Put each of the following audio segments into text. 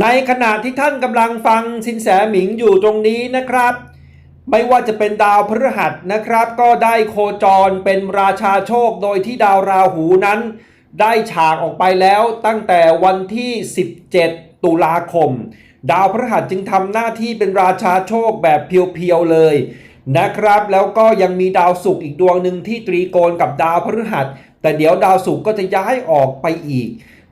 ในขณะที่ท่านกำลังฟังสินแสหมิงอยู่ตรงนี้นะครับ ไม่ว่าจะเป็นดาวพฤหัสนะครับ ก็ได้โคจรเป็นราชาโชคโดยที่ดาวราหูนั้น ได้ฉากออกไปแล้วตั้งแต่วันที่ 17 ตุลาคม ดาวพฤหัสจึงทำหน้าที่เป็นราชาโชคแบบเพียวๆเลยนะครับ แล้วก็ยังมีดาวศุกร์อีกดวงหนึ่งที่ตรีโกณกับดาวพฤหัส แต่เดี๋ยวดาวศุกร์ก็จะย้ายออกไปอีก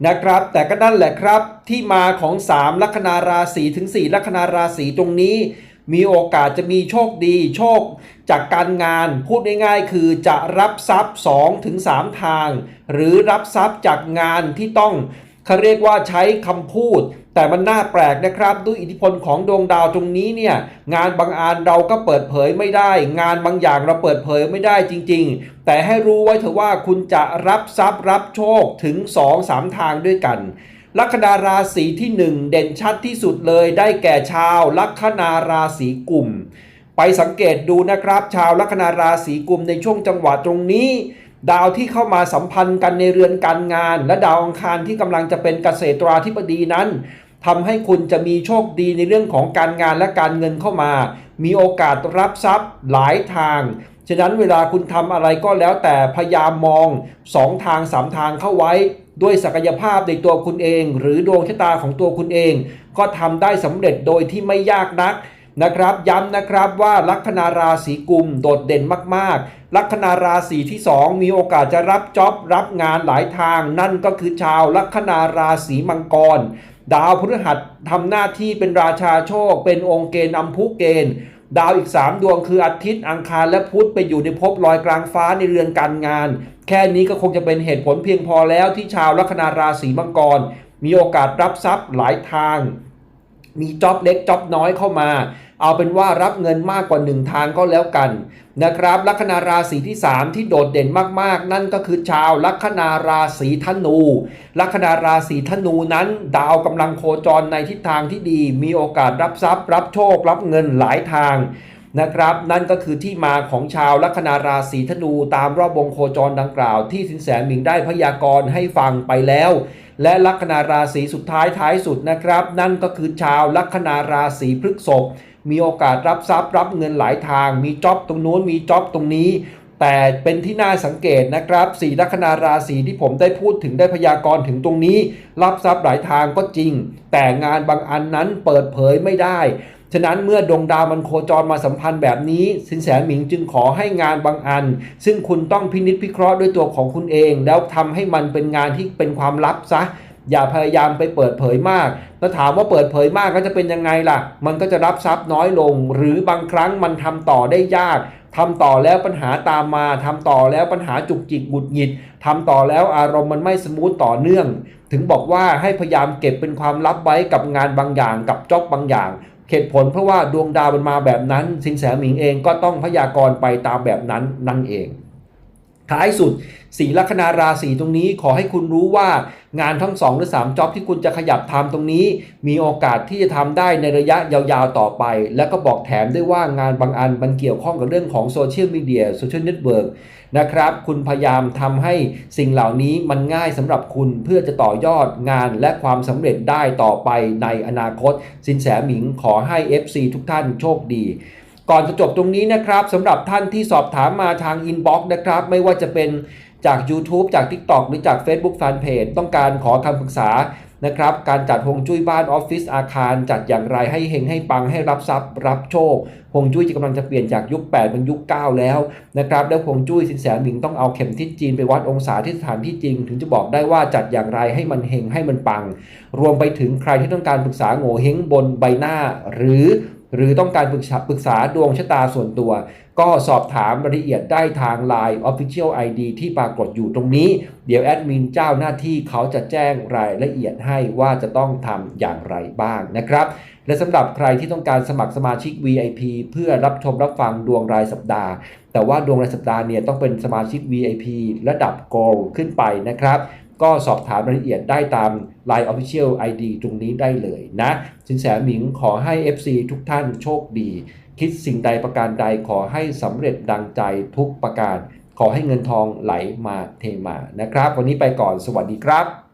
นะครับ แต่ก็นั่นแหละครับที่มาของ 3 ลัคนาราศีถึง 4 ลัคนาราศีตรงนี้ มีโอกาสจะมีโชคดีโชคจากการงานพูดง่ายๆ คือจะรับทรัพย์2ถึง3ทาง หรือรับทรัพย์จากงานที่ต้องเขาเรียกว่าใช้คำพูด แต่มันน่าแปลกนะครับด้วยอิทธิพลของดวงดาวตรงนี้เนี่ยงานบางอันเราก็เปิดเผยไม่ได้ งานบางอย่างเราเปิดเผยไม่ได้จริง ๆ แต่ให้รู้ไว้เถอะว่าคุณจะรับทรัพย์รับโชคถึง 2-3 ทางด้วยกันลัคนาราศีที่ 1 เด่นชัดที่สุดเลยได้แก่ชาวลัคนาราศีกลุ่ม ไปสังเกตดูนะครับ ชาวลัคนาราศีกลุ่มในช่วงจังหวะตรงนี้ ดาวที่เข้ามาสัมพันธ์กันในเรือนการงาน และดาวอังคารที่กำลังจะเป็นเกษตราธิบดีนั้น ทำให้คุณจะมีโชคดีในเรื่องของการงานและการเงินเข้ามา มีโอกาสรับทรัพย์หลายทาง ฉะนั้นเวลาคุณทำอะไรก็แล้วแต่พยายามมอง2ทาง3ทางเข้าไว้ ด้วยศักยภาพในตัวคุณเอง หรือดวงชะตาของตัวคุณเอง ก็ทำได้สำเร็จโดยที่ไม่ยากนักนะครับย้ำนะครับว่าลัคนาราศีกุมโดดเด่นมากๆ ลัคนาราศีที่ 2 มีโอกาสจะรับจ็อบรับงานหลายทาง นั่นก็คือชาวลัคนาราศีมังกร ดาวพฤหัสทำหน้าที่เป็นราชาโชค เป็นองค์เกณฑ์อำพุเกณฑ์ ดาวอีก 3 ดวงคืออาทิตย์อังคารและพุธไปอยู่ในภพลอยกลางฟ้าในเรือนการงาน แค่นี้ก็คงจะเป็นเหตุผลเพียงพอแล้วที่ชาวลัคนาราศีมังกร มีโอกาสรับทรัพย์หลายทาง มีจ็อบเล็กจ็อบน้อยเข้ามา เอาเป็นว่ารับเงินมากกว่าหนึ่งทางก็แล้วกันนะครับลัคนาราศีที่ 3 ที่โดดเด่นมากๆ นั่นก็คือชาวลัคนาราศีธนู ลัคนาราศีธนูนั้น ดาวกำลังโคจรในทิศทางที่ดี มีโอกาสรับทรัพย์ รับโชครับเงินหลายทาง นะครับ นั่นก็คือที่มาของชาวลัคนาราศีธนูตามรอบวงโคจรดังกล่าว ที่สินแสหมิงได้พยากรณ์ให้ฟังไปแล้ว และลัคนาราศีสุดท้ายท้ายสุดนะครับ นั่นก็คือชาวลัคนาราศีพฤษภมีโอกาสรับทรัพย์รับเงินหลายทาง มีจ็อบตรงนู้นมีจ็อบตรงนี้ แต่เป็นที่น่าสังเกตนะครับสี่ลัคนาราศีที่ผมได้พูดถึงได้พยากรณ์ถึงตรงนี้ รับทรัพย์หลายทางก็จริง แต่งานบางอันนั้นเปิดเผยไม่ได้ ฉะนั้นเมื่อดวงดาวมันโคจรมาสัมพันธ์แบบนี้ สินแสหมิงจึงขอให้งานบางอัน ซึ่งคุณต้องพินิจพิเคราะห์ด้วยตัวของคุณเอง แล้วทำให้มันเป็นงานที่เป็นความลับซะอย่าพยายามไปเปิดเผยมากแล้วถามว่าเปิดเผยมากก็จะเป็นยังไงล่ะ มันก็จะรับทรัพย์น้อยลง หรือบางครั้งมันทำต่อได้ยากทำต่อแล้วปัญหาตามมาทำต่อแล้วปัญหาจุกจิกหงุดหงิดทำต่อแล้วอารมณ์มันไม่สมูทต่อเนื่อง ถึงบอกว่าให้พยายามเก็บเป็นความลับไว้กับงานบางอย่างกับจ็อบบางอย่าง เหตุผลเพราะว่าดวงดาวมันมาแบบนั้นสินแสหมิงเองก็ต้องพยากรณ์ไปตามแบบนั้นนั่นเอง ท้ายสุดสีลัคนาราศีตรงนี้ขอให้คุณรู้ว่างานทั้ง 2 หรือ 3จ็อบที่คุณจะขยับทำตรงนี้ มีโอกาสที่จะทำได้ในระยะยาวๆต่อไป แล้วก็บอกแถมด้วยว่างานบางอันมันเกี่ยวข้องกับเรื่องของโซเชียลมีเดียโซเชียลเน็ตเวิร์กนะครับ คุณพยายามทำให้สิ่งเหล่านี้มันง่ายสำหรับคุณเพื่อจะต่อยอดงานและความสำเร็จได้ต่อไปในอนาคต สินแสหมิงขอให้ FC ทุกท่านโชคดี ก่อนจะจบตรงนี้นะครับสำหรับท่านที่สอบถามมาทางอินบ็อกซ์นะครับ ไม่ว่าจะเป็นจาก YouTube จาก TikTok หรือจาก Facebook Fanpage ต้องการขอคำปรึกษานะครับ การจัดฮวงจุ้ยบ้านออฟฟิศอาคาร จัดอย่างไรให้เฮงให้ปังให้รับทรัพย์รับโชคฮวงจุ้ยจะกำลังจะเปลี่ยนจากยุค 8 เป็นยุค 9 แล้วนะครับ แล้วฮวงจุ้ยสินแสหมิงต้องเอาเข็มทิศจีนไปวัดองศาที่สถานที่จริง ถึงจะบอกได้ว่าจัดอย่างไรให้มันเฮงให้มันปัง รวมไปถึงใครที่ต้องการปรึกษาโง่เฮงบนใบหน้า หรือ หรือต้องการปรึกษาปรึกษาดวงชะตาส่วนตัว ก็สอบถามรายละเอียดได้ทาง Line Official ID ที่ปรากฏอยู่ตรงนี้ เดี๋ยวแอดมินเจ้าหน้าที่เขาจะแจ้งรายละเอียดให้ว่าจะต้องทำอย่างไรบ้างนะครับ และสำหรับใครที่ต้องการสมัครสมาชิก VIP เพื่อรับชมรับฟังดวงรายสัปดาห์ แต่ว่าดวงรายสัปดาห์เนี่ยต้องเป็นสมาชิก VIP ระดับ Gold ขึ้นไปนะครับ ก็สอบถามรายละเอียดได้ตาม Line Official ID ตรงนี้ได้เลยนะ สินแสหมิงขอให้ FC ทุกท่านโชคดี คิดสิ่งใดประการใดขอให้สำเร็จดังใจทุกประการ ขอให้เงินทองไหลมาเทมานะครับ วันนี้ไปก่อนสวัสดีครับ